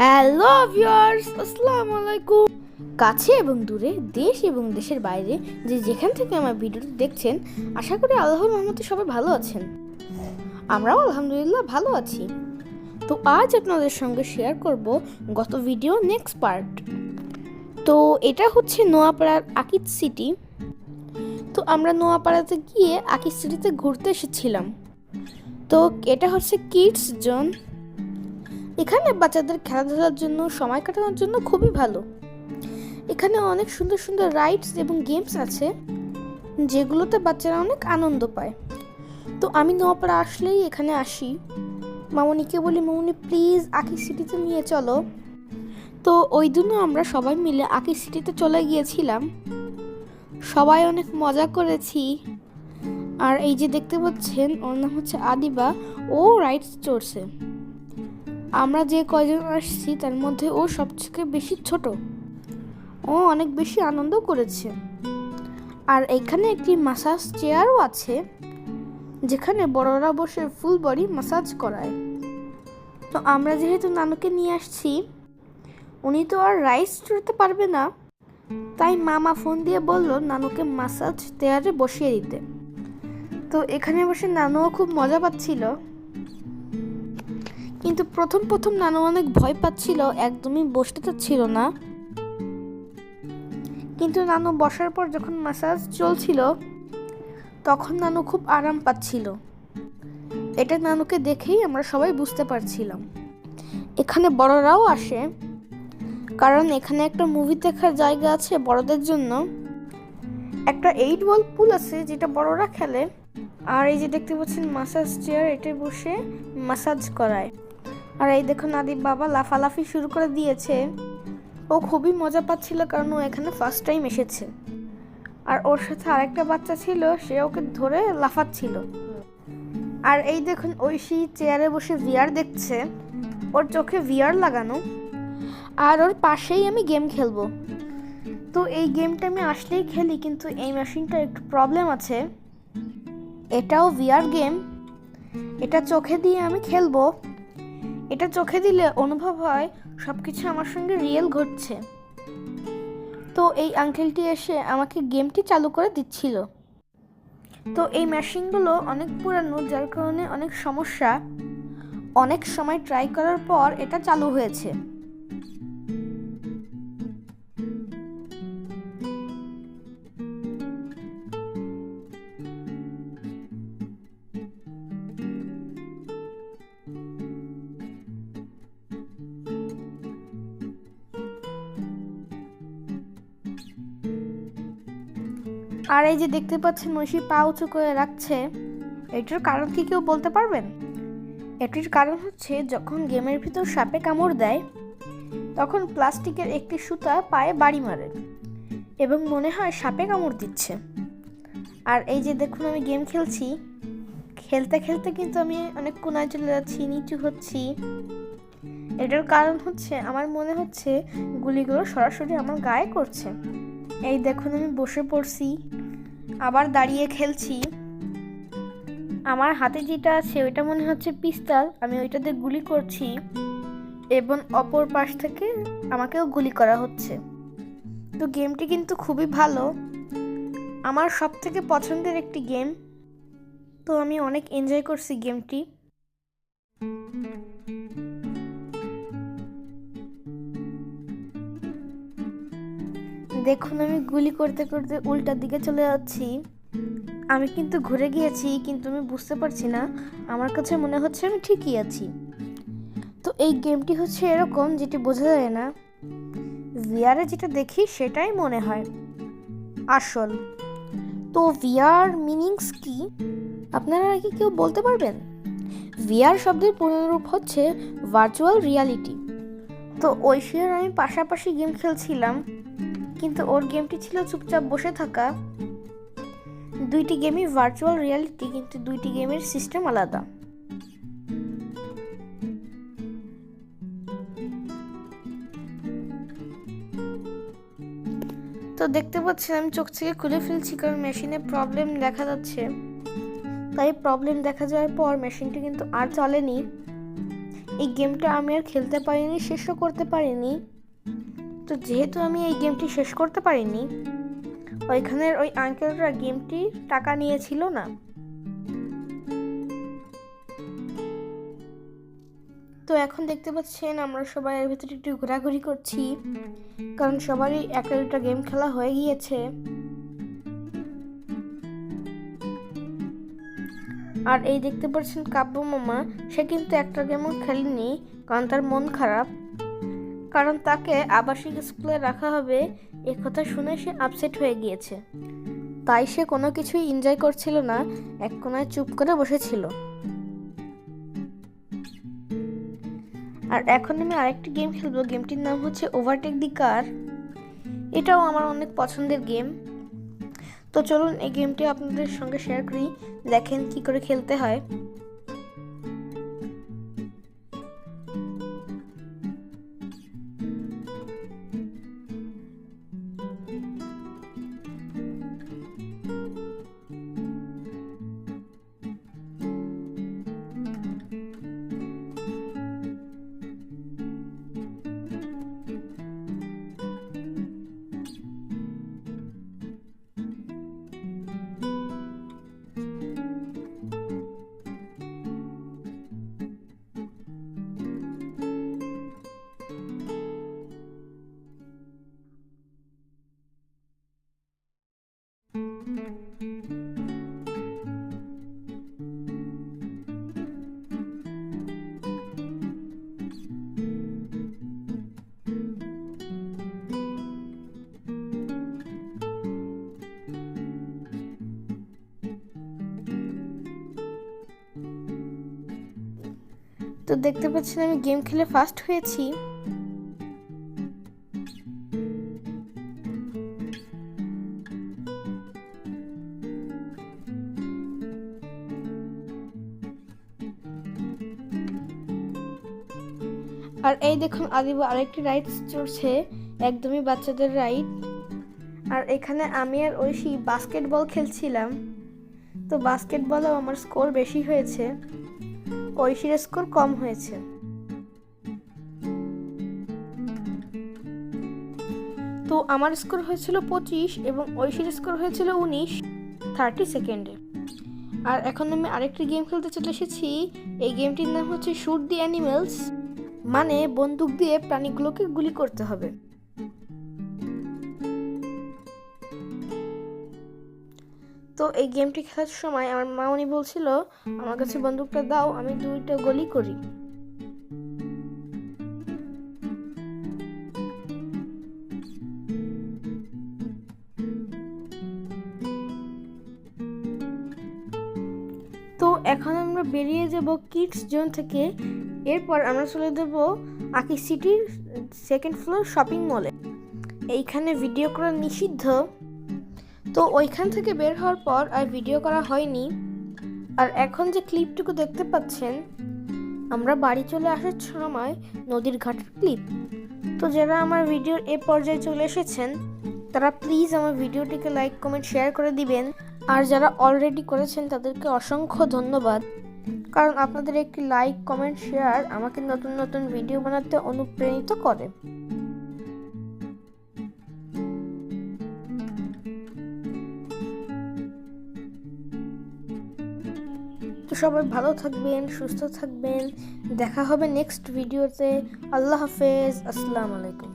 Hello viewers আসসালামু আলাইকুম কাছে এবং দূরে, দেশ এবং দেশের বাইরে যে যেখান থেকে আমার ভিডিওটি দেখছেন, আশা করি আল্লাহর রহমতে সবাই ভালো আছেন। আমরাও আলহামদুলিল্লাহ ভালো আছি। তো আজ আপনাদের সঙ্গে শেয়ার করব গত ভিডিও নেক্সট পার্ট তো এটা হচ্ছে নোয়াপাড়ার আকিদ সিটি তো আমরা নোয়াপাড়াতে গিয়ে আকিদ সিটিতে ঘুরতে এসেছিলাম। তো এটা হচ্ছে কিডস জোন এখানে বাচ্চাদের খেলাধুলার জন্য, সময় কাটানোর জন্য খুবই ভালো। এখানে অনেক সুন্দর সুন্দর রাইডস এবং গেমস আছে, যেগুলোতে বাচ্চারা অনেক আনন্দ পায়। তো আমি নোয়াপাড়া আসলেই এখানে আসি। মামনিকে বলি, মামনি প্লিজ আকি সিটিতে নিয়ে চলো। তো ওই দিনও আমরা সবাই মিলে আকি সিটিতে চলে গিয়েছিলাম। সবাই অনেক মজা করেছি। আর এই যে দেখতে পাচ্ছেন, ওর নাম হচ্ছে আদিবা। ও রাইডস চড়ছে। আমরা যে কয়জন আসছি, তার মধ্যে ও সবথেকে বেশি ছোট। ও অনেক বেশি আনন্দ করেছে। আর এখানে একটি মাসাজ চেয়ারও আছে, যেখানে বড়রা বসে ফুল বডি মাসাজ করায়। তো আমরা যেহেতু নানুকে নিয়ে আসছি, উনি তো আর রাইস চড়তে পারবে না। তাই মামা ফোন দিয়ে বলল নানুকে মাসাজ চেয়ারে বসিয়ে দিতে। তো এখানে বসে নানুও খুব মজা পাচ্ছিল। কিন্তু প্রথম প্রথম নানু অনেক ভয় পাচ্ছিল, একদমই বসতে চাচ্ছিল না। কিন্তু নানু বসার পর যখন মাসাজ চলছিল, তখন নানু খুব আরাম পাচ্ছিল। এটা নানুকে দেখেই আমরা সবাই বুঝতে পারছিলাম। এখানে বড়রাও আসে, কারণ এখানে একটা মুভি দেখার জায়গা আছে বড়দের জন্য। একটা এইট বল পুল আছে যেটা বড়রা খেলে, আর এই যে দেখতে পাচ্ছেন মাসাজ চেয়ার এটা বসে মাসাজ করায়। আর এই দেখুন আদিব বাবা লাফালাফি শুরু করে দিয়েছে। ও খুবই মজা পাচ্ছিল কারণ ও এখানে ফার্স্ট টাইম এসেছে। আর ওর সাথে আরেকটা বাচ্চা ছিল, সে ওকে ধরে লাফাচ্ছিল। আর এই দেখুন ঐশী চেয়ারে বসে ভিআর দেখছে। ওর চোখে ভিআর লাগানো। আর ওর পাশেই আমি গেম খেলব। তো এই গেমটা আমি আসলেই খেলি, কিন্তু এই মেশিনটা একটু প্রবলেম আছে। এটাও ভিআর গেম এটা চোখে দিয়ে আমি খেলব। এটা চোখে দিলে অনুভব হয় সব কিছু আমার সঙ্গে রিয়েল ঘটছে। তো এই আঙ্কেলটি এসে আমাকে গেমটি চালু করে দিচ্ছিল। তো এই মেশিনগুলো অনেক পুরানো, যার কারণে অনেক সমস্যা। অনেক সময় ট্রাই করার পর এটা চালু হয়েছে। আর এই যে দেখতে পাচ্ছেন মহিষী পা উঁচু করে রাখছে, এটার কারণ কি কেউ বলতে পারবেন? এটির কারণ হচ্ছে যখন গেমের ভিতর সাপে কামড় দেয়, তখন প্লাস্টিকের একটি সুতা পায়ে বাড়ি মারে এবং মনে হয় সাপে কামড় দিচ্ছে। আর এই যে দেখুন আমি গেম খেলছি, খেলতে খেলতে কিন্তু আমি অনেক কোনায় চলে যাচ্ছি, নিচু হচ্ছি। এটার কারণ হচ্ছে, আমার মনে হচ্ছে গুলিগুলো সরাসরি আমার গায়ে করছে। এই দেখুন আমি বসে পড়ছি। আবার দাঁড়িয়ে খেলছি। আমার হাতে যেটা আছে, ওইটা মনে হচ্ছে পিস্তল। আমি ওইটাতে গুলি করছি। এবং অপর পাশ থেকে আমাকেও গুলি করা হচ্ছে। তো গেমটি কিন্তু খুবই ভালো। আমার সব থেকে পছন্দের একটি গেম। তো আমি অনেক এনজয় করছি গেমটি। দেখুন, আমি গুলি করতে করতে উল্টার দিকে চলে যাচ্ছি। আমি কিন্তু ঘুরে গিয়েছি, কিন্তু আমি বুঝতে পারছি না। আমার কাছে মনে হচ্ছে আমি ঠিকই আছি। তো এই গেমটি হচ্ছে এরকম যেটি বোঝা যায় না। ভিআরে যেটা দেখি, সেটাই মনে হয়। আসল। তো ভিআর মিনিংস কি? আপনারা কি কেউ বলতে পারবেন? ভিআর শব্দের পুনরূপ হচ্ছে ভার্চুয়াল রিয়ালিটি তো ঐশীর আমি পাশাপাশি গেম খেলছিলাম। কিন্তু ওর গেমটি ছিল চুপচাপ বসে থাকা। দুইটি গেমই ভার্চুয়াল রিয়ালিটি কিন্তু দুইটি গেমের সিস্টেম আলাদা। তো দেখতে পাচ্ছেন, আমি চোখ থেকে খুলে ফেলছি কারণ মেশিনে প্রবলেম দেখা যাচ্ছে। তাই প্রবলেম দেখা যাওয়ার পর মেশিনটি কিন্তু আর চলেনি। এই গেমটা আমি আর খেলতে পারিনি, শেষও করতে পারিনি। তো যেহেতু আমি এই গেমটি শেষ করতে পারিনি, ওইখানের ওই আঙ্কেলরা গেমটি টাকা নিয়েছিল না। তো এখন দেখতে পাচ্ছেন আমরা সবাই এর ভিতরে একটু ঘোরাঘুরি করছি, কারণ সবারই একটা গেম খেলা হয়ে গিয়েছে। আর এই দেখতে পাচ্ছেন কাব্য মামা সে কিন্তু একটা গেমও খেলেনি, কারণ তার মন খারাপ। কারণ তাকে আবাসিক স্কুলে রাখা হবে, এ কথা শুনে সে আপসেট হয়ে গিয়েছে। তাই সে কোনো কিছুই এনজয় করছিল না, এক কোনায় চুপ করে বসেছিল। আর এখন আমি আরেকটি গেম খেলব গেমটির নাম হচ্ছে ওভারটেক দি কার এটাও আমার অনেক পছন্দের গেম তো চলুন এই গেমটি আপনাদের সঙ্গে শেয়ার করি, দেখেন কি করে খেলতে হয়। তো দেখতে পাচ্ছেন আমি গেম খেলে ফার্স্ট হয়েছি। আর এই দেখুন আদিব আরেকটি রাইড চড়ছে, একদমই বাচ্চাদের রাইড আর এখানে আমি আর ঐশী বাস্কেটবল খেলছিলাম। তো বাস্কেটবলেও আমার স্কোর বেশি হয়েছে। ঐশীর স্কোর কম হয়েছে। তো আমার স্কোর হয়েছিল পঁচিশ এবং ঐশীর স্কোর হয়েছিল উনিশ থার্টি সেকেন্ডে। আর এখন আমি আরেকটি গেম খেলতে চলে এসেছি। এই গেমটির নাম হচ্ছে শুট দি অ্যানিমেলস মানে বন্দুক দিয়ে প্রাণীগুলোকে গুলি করতে হবে। তো এই গেমটি খেলার সময় আমার মা উনি বলছিল, আমার কাছে বন্দুকটা দাও, আমি দুইটা গলি করি। তো এখন আমরা বেরিয়ে যাব কিডস জোন থেকে। এরপর আমরা চলে যাব আকি সিটির সেকেন্ড ফ্লোর শপিং মলে। এইখানে ভিডিও করা নিষিদ্ধ। তো ওইখান থেকে বের হওয়ার পর আর ভিডিও করা হয়নি। আর এখন যে ক্লিপটুকু দেখতে পাচ্ছেন, আমরা বাড়ি চলে আসার সময় নদীর ঘাটের ক্লিপ তো যারা আমার ভিডিওর এ পর্যায়ে চলে এসেছেন, তারা প্লিজ আমার ভিডিওটিকে লাইক কমেন্ট শেয়ার করে দিবেন। আর যারা অলরেডি করেছেন, তাদেরকে অসংখ্য ধন্যবাদ। কারণ আপনাদের একটি লাইক কমেন্ট শেয়ার আমাকে নতুন নতুন ভিডিও বানাতে অনুপ্রাণিত করে। সবাই ভালো থাকবেন সুস্থ থাকবেন। দেখা হবে নেক্সট ভিডিওতে আল্লাহ হাফেজ। আসসালামু আলাইকুম।